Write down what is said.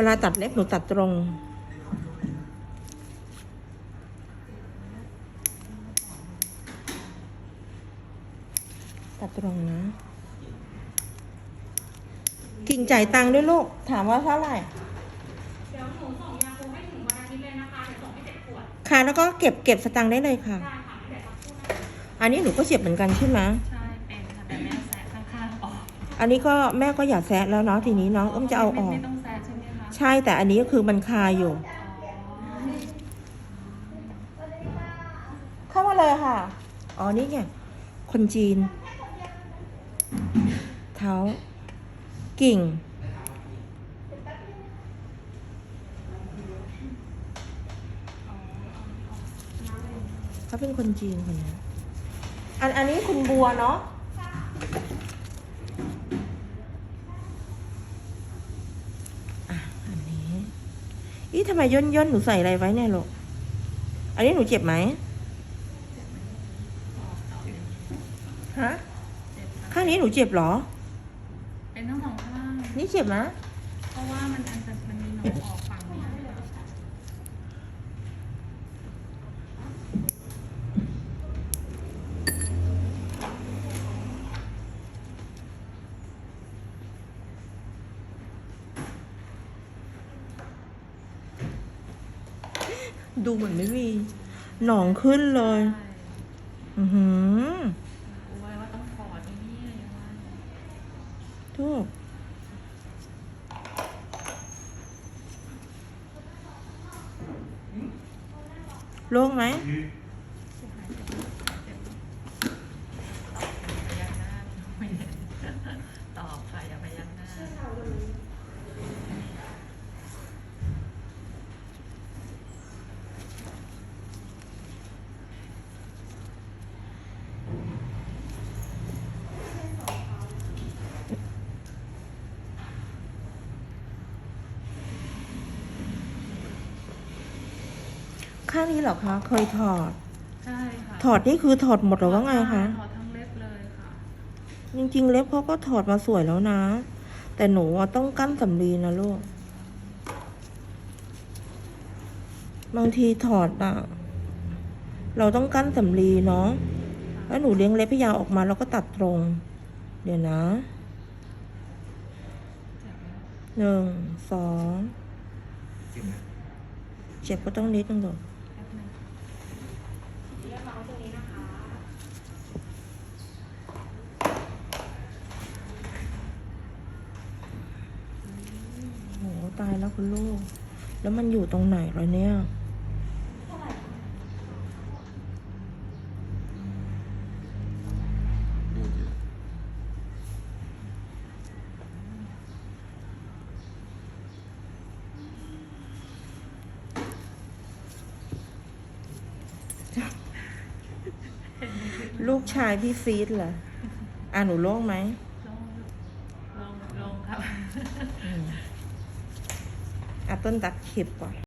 วลาตัดเล็บหนูตัดตรง ตัดตรงนะ กิ่งจ่ายตังค์ด้วยลูก ถามว่าเท่าไหร่ เดี๋ยวหนูส่งยาคูให้ถึงวันอาทิตย์เลยนะคะเดี๋ยวส่งให้เจ็ดขวดค่ะ แล้วก็เก็บเก็บสตังค์ได้เลยค่ะ ได้ค่ะเดี๋ยวสักครู่นะคะอันนี้หนูก็เจ็บเหมือนกันใช่ไหมใช่เป็นค่ะแต่แม่แซะข้างๆออกอันนี้ก็แม่ก็อย่าแซะแล้วเนาะทีนี้เนาะเอ้มจะเอาออก ไม่ต้องแซะ ใช่แต่อันนี้ก็คือมันคาอยู่ เข้ามาเลยค่ะ อ๋อนี่ไงคนจีน เท้า กิ่ง เขาเป็นคนจีนคนนี้อันอันนี้คุณบัวเนาะ อันนี้ อีทำไมย่นย่นๆหนูใส่อะไรไว้เนี่ยลูก อันนี้หนูเจ็บไหมฮะ ข้างนี้หนูเจ็บเหรอ เป็นทั้งสองข้าง นี่เจ็บนะเพราะว่ามันมันมันมีหนองออกฝั่งนี้ ดูเหมือนไม่มีหนองขึ้นเลย อือหือกูไว้ว่าต้องถอดนี่เลยว่างเงี้ยทุกโล่งไหมตอบค่ะอย่าไปยักหน้า ข้างนี้เหรอคะ เคยถอด ใช่ค่ะถอดนี่คือถอดหมดหรือว่าไงคะ ถอดทั้งเล็บเลยค่ะ จริงๆ เล็บเขาก็ถอดมาสวยแล้วนะ แต่หนูอะต้องกั้นสำลีนะลูก บางทีถอดอะเราต้องกั้นสำลีเนาะ แล้วหนูเลี้ยงเล็บพยาวออกมาแล้วก็ตัดตรง เดี๋ยวนะ หนึ่ง สองจริงไหมเจ็บก็ต้องนิดนึงลูกแป๊บนึง เรียกน้องตรงนี้นะคะ โห ตายแล้วคุณลูก แล้วมันอยู่ตรงไหนเหรอเนี่ยดูดิลูกชายพี่ฟีดเหรอ อะหนูโล่งไหมลงลงลงครับ อะ